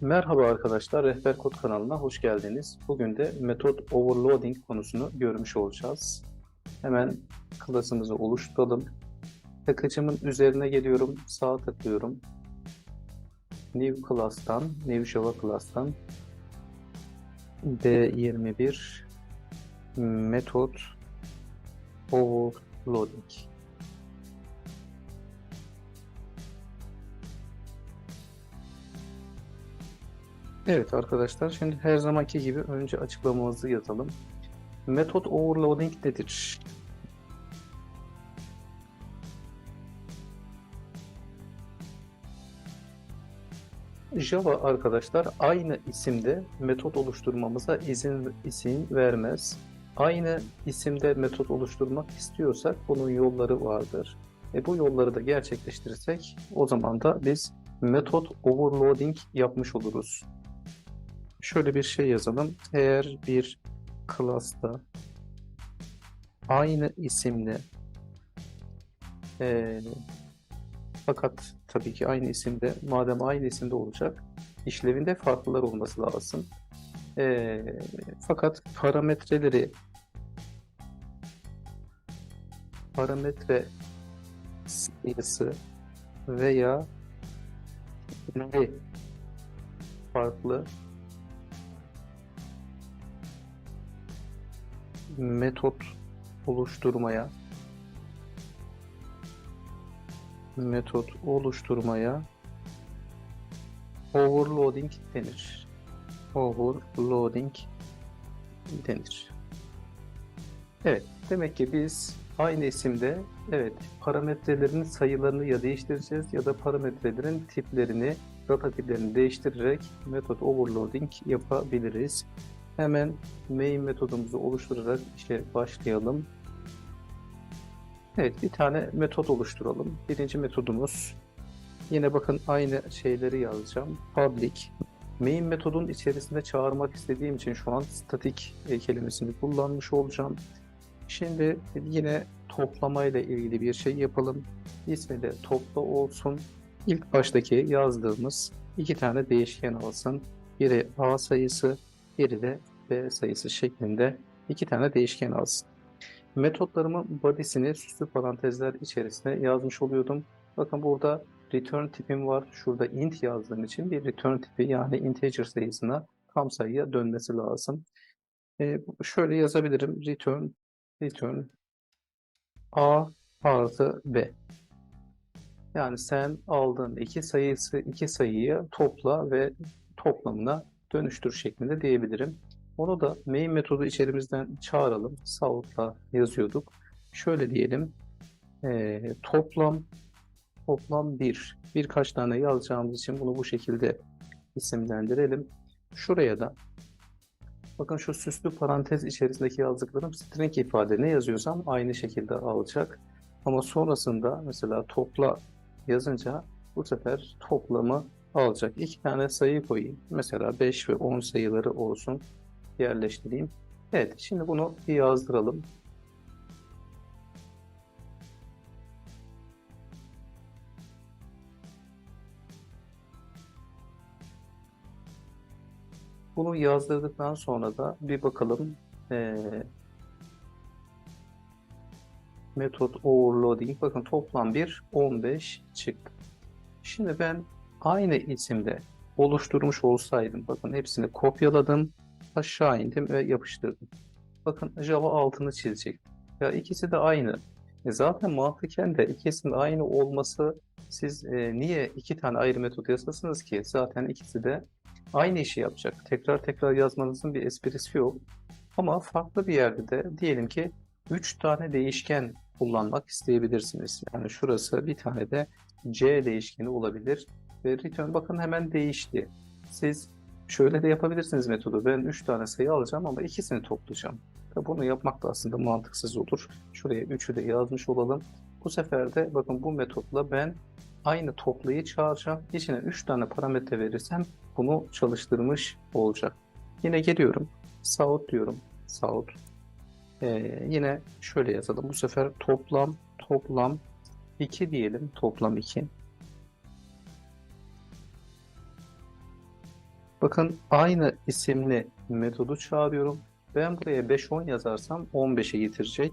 Merhaba arkadaşlar, Rehber Kod kanalına hoş geldiniz. Bugün de metot overloading konusunu görmüş olacağız. Hemen klasımızı oluşturalım. Packagımın üzerine geliyorum, sağ tıklıyorum. New Class'tan, New Java Class'tan D21 metot overloading. Evet arkadaşlar şimdi her zamanki gibi önce açıklamamızı yazalım. Metot overloading nedir? Java arkadaşlar aynı isimde metot oluşturmamıza izin izin vermez. Aynı isimde metot oluşturmak istiyorsak bunun yolları vardır. E bu yolları da gerçekleştirirsek o zaman da biz metot overloading yapmış oluruz şöyle bir şey yazalım. Eğer bir class'ta aynı isimli eee, fakat tabii ki aynı isimde madem aynı isimde olacak işlevinde farklılar olması lazım. Eee, fakat parametreleri parametre sayısı veya ne farklı metot oluşturmaya metot oluşturmaya overloading denir. Overloading denir. Evet, demek ki biz aynı isimde evet parametrelerin sayılarını ya değiştireceğiz ya da parametrelerin tiplerini, data tiplerini değiştirerek metot overloading yapabiliriz. Hemen main metodumuzu oluşturarak işe başlayalım. Evet, bir tane metot oluşturalım. Birinci metodumuz yine bakın aynı şeyleri yazacağım. Public main metodun içerisinde çağırmak istediğim için şu an static e, kelimesini kullanmış olacağım. Şimdi yine toplama ile ilgili bir şey yapalım. İsmi de topla olsun. İlk baştaki yazdığımız iki tane değişken alsın. Biri A sayısı, biri de B sayısı şeklinde iki tane değişken alsın. Metotlarımın body'sini süslü parantezler içerisine yazmış oluyordum. Bakın burada return tipim var. Şurada int yazdığım için bir return tipi yani integer sayısına tam sayıya dönmesi lazım. Ee, şöyle yazabilirim. Return return a artı b. Yani sen aldığın iki sayısı iki sayıyı topla ve toplamına dönüştür şeklinde diyebilirim. Onu da main metodu içerimizden çağıralım. South'la yazıyorduk. Şöyle diyelim. E, toplam toplam 1. Birkaç tane yazacağımız için bunu bu şekilde isimlendirelim. Şuraya da bakın şu süslü parantez içerisindeki yazdıklarım string ifade ne yazıyorsam aynı şekilde alacak. Ama sonrasında mesela topla yazınca bu sefer toplamı alacak. İki tane sayı koyayım. Mesela 5 ve 10 sayıları olsun yerleştireyim. Evet, şimdi bunu bir yazdıralım. Bunu yazdırdıktan sonra da bir bakalım ee, metot overloading bakın toplam bir 15 çıktı. Şimdi ben aynı isimde oluşturmuş olsaydım bakın hepsini kopyaladım aşağı indim ve yapıştırdım. Bakın Java altını çizecek. Ya ikisi de aynı. E zaten mantıken de ikisinin aynı olması siz e, niye iki tane ayrı metot yazasınız ki? Zaten ikisi de aynı işi yapacak. Tekrar tekrar yazmanızın bir esprisi yok. Ama farklı bir yerde de diyelim ki 3 tane değişken kullanmak isteyebilirsiniz. Yani şurası bir tane de C değişkeni olabilir. Ve return bakın hemen değişti. Siz Şöyle de yapabilirsiniz metodu. Ben 3 tane sayı alacağım ama ikisini toplayacağım. Tabi bunu yapmak da aslında mantıksız olur. Şuraya 3'ü de yazmış olalım. Bu sefer de bakın bu metotla ben aynı toplayı çağıracağım. İçine 3 tane parametre verirsem bunu çalıştırmış olacak. Yine geliyorum. South diyorum. South. Ee, yine şöyle yazalım. Bu sefer toplam toplam 2 diyelim. Toplam 2. Bakın aynı isimli metodu çağırıyorum. Ben buraya 5-10 yazarsam 15'e getirecek.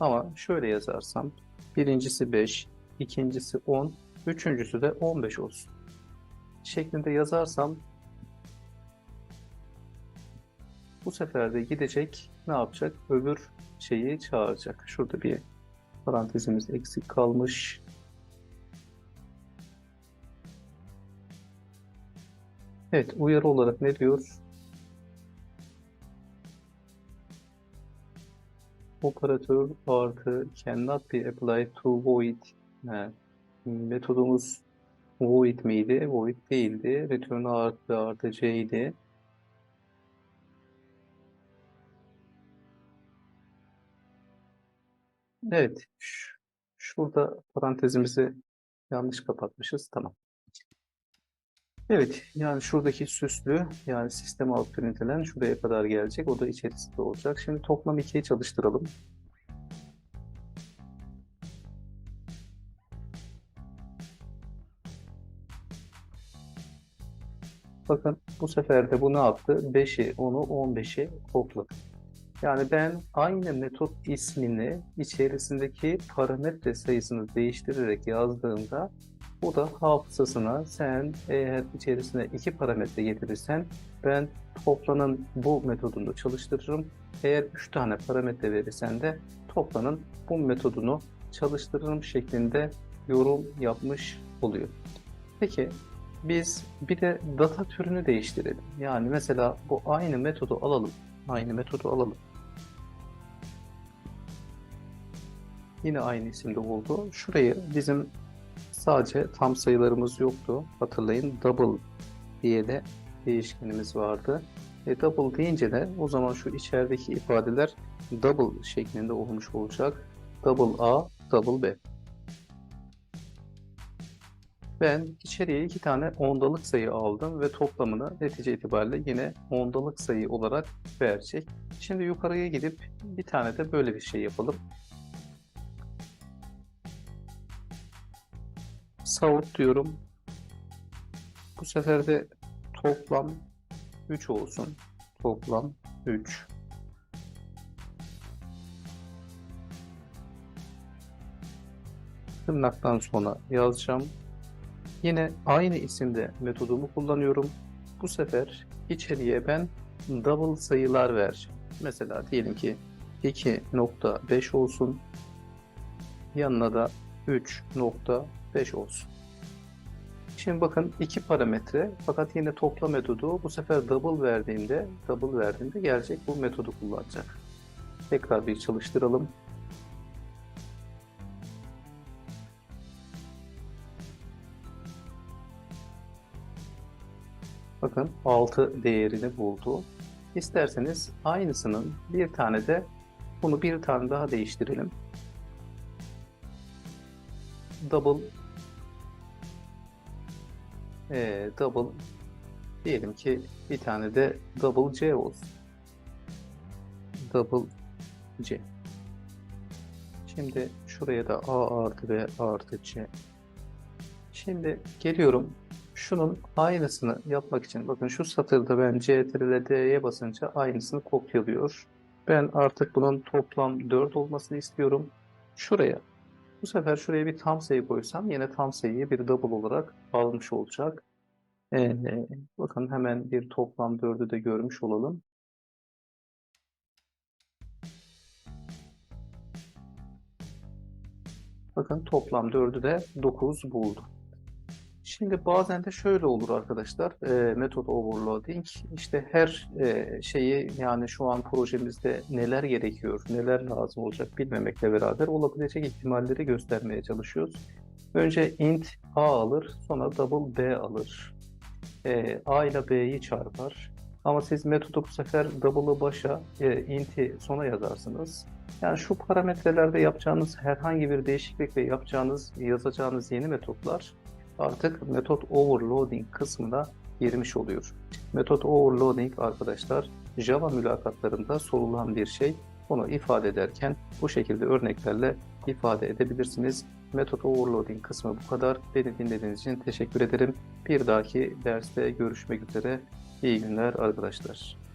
Ama şöyle yazarsam birincisi 5, ikincisi 10, üçüncüsü de 15 olsun. Şeklinde yazarsam bu sefer de gidecek ne yapacak? Öbür şeyi çağıracak. Şurada bir parantezimiz eksik kalmış. Evet, uyarı olarak ne diyor? Operatör artı cannot be applied to void. He, metodumuz void miydi? Void değildi. Return artı artı c idi. Evet, şurada parantezimizi yanlış kapatmışız. Tamam. Evet, yani şuradaki süslü, yani sistem out println şuraya kadar gelecek. O da içerisinde olacak. Şimdi toplam 2'yi çalıştıralım. Bakın bu sefer de bu ne yaptı? 5'i, 10'u, 15'i topladı. Yani ben aynı metot ismini içerisindeki parametre sayısını değiştirerek yazdığımda bu da hafızasına sen eğer içerisine iki parametre getirirsen ben toplanın bu metodunu çalıştırırım. Eğer üç tane parametre verirsen de toplanın bu metodunu çalıştırırım şeklinde yorum yapmış oluyor. Peki biz bir de data türünü değiştirelim. Yani mesela bu aynı metodu alalım. Aynı metodu alalım. Yine aynı isimde oldu. Şurayı bizim sadece tam sayılarımız yoktu. Hatırlayın double diye de değişkenimiz vardı. E, double deyince de o zaman şu içerideki ifadeler double şeklinde olmuş olacak. Double A, double B. Ben içeriye iki tane ondalık sayı aldım ve toplamını netice itibariyle yine ondalık sayı olarak verecek. Şimdi yukarıya gidip bir tane de böyle bir şey yapalım. Sahut diyorum. Bu sefer de toplam 3 olsun. Toplam 3. Tırnaktan sonra yazacağım. Yine aynı isimde metodumu kullanıyorum. Bu sefer içeriye ben double sayılar vereceğim. Mesela diyelim ki 2.5 olsun. Yanına da 3.5 olsun. Şimdi bakın iki parametre fakat yine topla metodu bu sefer double verdiğinde double verdiğinde gelecek bu metodu kullanacak. Tekrar bir çalıştıralım. Bakın 6 değerini buldu. İsterseniz aynısının bir tane de bunu bir tane daha değiştirelim. Double e, double diyelim ki bir tane de double C olsun. Double C. Şimdi şuraya da A artı B artı C. Şimdi geliyorum. Şunun aynısını yapmak için bakın şu satırda ben Ctrl D'ye basınca aynısını kopyalıyor. Ben artık bunun toplam 4 olmasını istiyorum. Şuraya bu sefer şuraya bir tam sayı koysam yine tam sayıyı bir double olarak almış olacak. Ee, bakın hemen bir toplam 4'ü de görmüş olalım. Bakın toplam 4'ü de 9 buldu. Şimdi bazen de şöyle olur arkadaşlar. E, method overloading. İşte her e, şeyi yani şu an projemizde neler gerekiyor, neler lazım olacak bilmemekle beraber olabilecek ihtimalleri göstermeye çalışıyoruz. Önce int a alır, sonra double b alır. E, a ile b'yi çarpar. Ama siz metodu bu sefer double'ı başa, e, int'i sona yazarsınız. Yani şu parametrelerde yapacağınız herhangi bir değişiklik ve yapacağınız, yazacağınız yeni metotlar artık metot overloading kısmına girmiş oluyor. Metot overloading arkadaşlar Java mülakatlarında sorulan bir şey. Onu ifade ederken bu şekilde örneklerle ifade edebilirsiniz. Metot overloading kısmı bu kadar. Beni dinlediğiniz için teşekkür ederim. Bir dahaki derste görüşmek üzere. İyi günler arkadaşlar.